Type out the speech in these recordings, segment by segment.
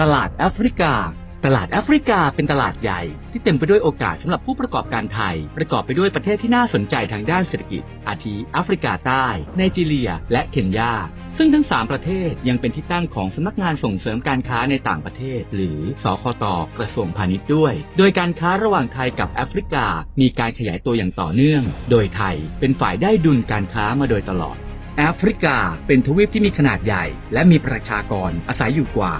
ตลาดแอฟริกา ตลาดแอฟริกาเป็นตลาดใหญ่ ที่เต็มไปด้วยโอกาสสำหรับผู้ประกอบการไทย ประกอบไปด้วยประเทศที่น่าสนใจทางด้านเศรษฐกิจ อาทิแอฟริกาใต้ไนจีเรีย และเคนยา ซึ่งทั้ง 3 ประเทศยังเป็นที่ตั้งของสำนักงานส่งเสริมการค้าในต่างประเทศ หรือสคตกระทรวงพาณิชย์ด้วย โดยการค้าระหว่างไทยกับแอฟริกา มีการขยายตัวอย่างต่อเนื่อง โดยไทยเป็นฝ่ายได้ดุลการค้ามาโดยตลอด แอฟริกาเป็นทวีปที่มีขนาดใหญ่ และมีประชากรอาศัยอยู่กว่า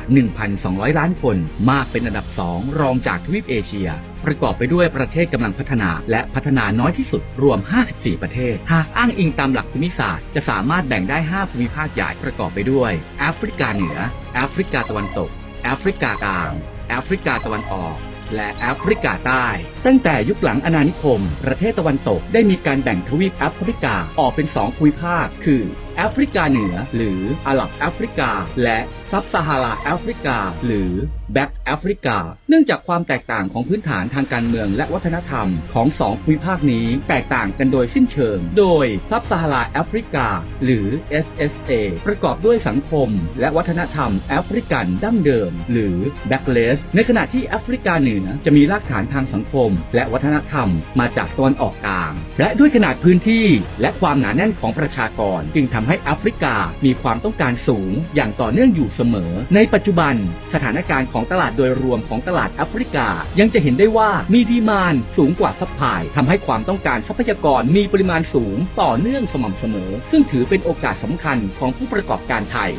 1,200 ล้านคน มากเป็นอันดับสองรองจากทวีปเอเชีย ประกอบไปด้วยประเทศกำลังพัฒนา และพัฒนาน้อยที่สุดรวม 54 ประเทศ หากอ้างอิงตามหลักภูมิศาสตร์ จะสามารถแบ่งได้ 5 ภูมิภาคใหญ่ประกอบไปด้วยแอฟริกาเหนือแอฟริกาตะวันตกแอฟริกากลางแอฟริกาตะวันออก และแอฟริกาใต้ ตั้งแต่ยุคหลังอาณานิคม ประเทศตะวันตกได้มีการแบ่งทวีปแอฟริกาออกเป็น2ภูมิภาค คือแอฟริกาเหนือ หรืออาหรับแอฟริกา และซับซาฮาราแอฟริกา หรือแบ็กแอฟริกา เนื่องจากความแตกต่างของพื้นฐานทางการเมืองและวัฒนธรรมของสองภูมิภาคนี้แตกต่างกันโดยสิ้นเชิง โดยซับซาฮาราแอฟริกา หรือ SSA ประกอบด้วยสังคม และวัฒนธรรมแอฟริกันดั้งเดิม หรือ Backless ในขณะที่แอฟริกาเหนือจะมีรากฐานทางสังคม และวัฒนธรรมมาจากตะวันออกกลาง และด้วยขนาดพื้นที่และความหนาแน่นของประชากรจึงทำใให้แอฟริกามีความต้องการสูง อย่างต่อเนื่องอยู่เสมอ ในปัจจุบัน สถานการณ์ของตลาดโดยรวมของตลาดแอฟริกา ยังจะเห็นได้ว่ามีดีมานสูงกว่าซัพพลายทำให้ความต้องการทรัพยากรมีปริมาณสูงต่อเนื่องสม่ำเสมอ ซึ่งถือเป็นโอกาสสำคัญของผู้ประกอบการไทย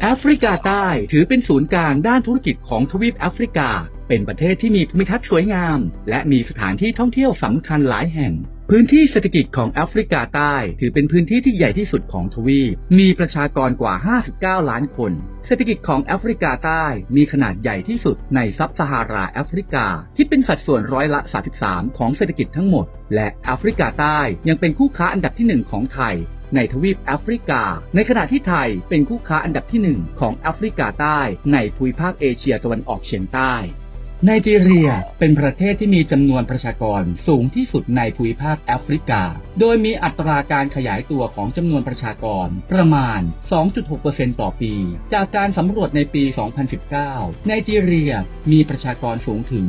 แอฟริกาใต้ถือเป็นศูนย์กลางด้านธุรกิจของทวีปแอฟริกา เป็นประเทศที่มีภูมิทัศน์สวยงาม และมีสถานที่ท่องเที่ยวสำคัญหลายแห่ง พื้นที่เศรษฐกิจของแอฟริกาใต้ ถือเป็นพื้นที่ที่ใหญ่ที่สุดของทวีป มีประชากรกว่า 59 ล้านคน เศรษฐกิจของแอฟริกาใต้มีขนาดใหญ่ที่สุดในซับซาฮาราแอฟริกา คิดเป็นสัดส่วนร้อยละ 33 ของเศรษฐกิจทั้งหมด และแอฟริกาใต้ยังเป็นคู่ค้าอันดับที่หนึ่งของไทยในทวีปแอฟริกา ในขณะที่ไทยเป็นคู่ค้าอันดับที่หนึ่งของแอฟริกาใต้ ในภูมิภาคเอเชียตะวันออกเฉียงใต้ ไนจีเรียเป็นประเทศที่มีจำนวนประชากรสูงที่สุดในภูมิภาคแอฟริกา โดยมีอัตราการขยายตัวของจำนวนประชากรประมาณ 2.6%ต่อปี จากการสำรวจในปี 2019 ไนจีเรียมีประชากรสูงถึง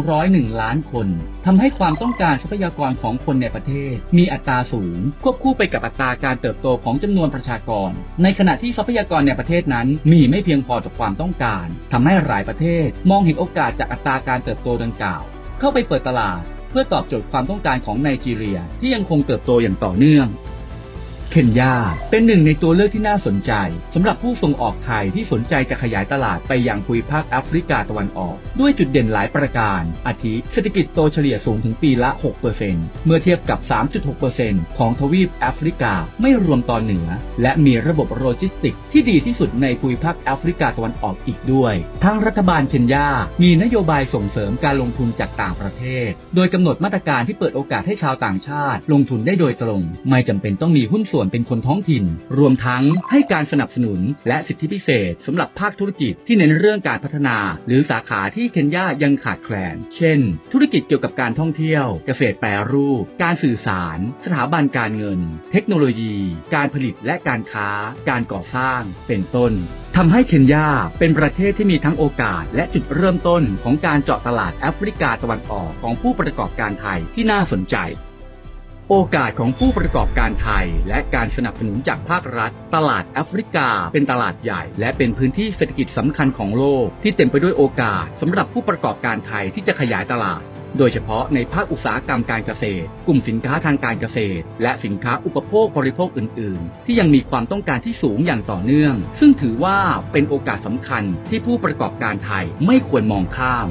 201 ล้านคนทำให้ความต้องการทรัพยากรของคนในประเทศ มีอัตราสูง ควบคู่ไปกับอัตราการเติบโตของจำนวนประชากร ในขณะที่ทรัพยากรในประเทศนั้นมีไม่เพียงพอต่อความต้องการทำให้หลายประเทศมองเห็นโอกาสจากอัตราการเติบโตดังกล่าว เข้าไปเปิดตลาด เพื่อตอบโจทย์ความต้องการของไนจีเรีย ที่ยังคงเติบโตอย่างต่อเนื่อง คนยา เป็นหนึ่งในตัวเลือกที่น่าสนใจสำหรับผู้ส่งออกไทยที่สนใจจะขยายตลาดไปยังภูมิภาคแอฟริกาตะวันออก ด้วยจุดเด่นหลายประการ อาทิเศรษฐกิจโตเฉลี่ยสูงถึงปีละ 6%เมื่อเทียบกับ 3.6%ของทวีปแอฟริกาไม่รวมตอนเหนือ และมีระบบโลจิสติกที่ดีที่สุดในภูมิภาคแอฟริกาตะวันออกอีกด้วยทางรัฐบาลเคนยา มีนโยบายส่งเสริมการลงทุนจากต่างประเทศ โดยกำหนดมาตรการที่เปิดโอกาสให้ชาวต่างชาติ ลงทุนได้โดยตรง ไม่จำเป็นต้องมีหุ้นส่วนวนเป็นคนท้องถิ่น รวมทั้งให้การสนับสนุน และสิทธิพิเศษสำหรับภาคธุรกิจที่เน้นเรื่องการพัฒนา หรือสาขาที่เคนยายังขาดแคลน เช่น ธุรกิจเกี่ยวกับการท่องเที่ยว เกษตรแปรรูป การสื่อสาร สถาบันการเงิน เทคโนโลยี การผลิตและการค้า การก่อสร้าง เป็นต้นทำให้เคนยาเป็นประเทศที่มีทั้งโอกาส และจุดเริ่มต้นของการเจาะตลาดแอฟริกาตะวันออกของผู้ประกอบการไทยที่น่าสนใจ โอกาสของผู้ประกอบการไทย และการสนับสนุนจากภาครัฐ ตลาดแอฟริกา เป็นตลาดใหญ่ และเป็นพื้นที่เศรษฐกิจสำคัญของโลก ที่เต็มไปด้วยโอกาสสำหรับผู้ประกอบการไทยที่จะขยายตลาด โดยเฉพาะในภาคอุตสาหกรรมการเกษตร กลุ่มสินค้าทางการเกษตร และสินค้าอุปโภคบริโภคอื่น ๆ ที่ยังมีความต้องการที่สูงอย่างต่อเนื่อง ซึ่งถือว่าเป็นโอกาสสำคัญที่ผู้ประกอบการไทยไม่ควรมองข้าม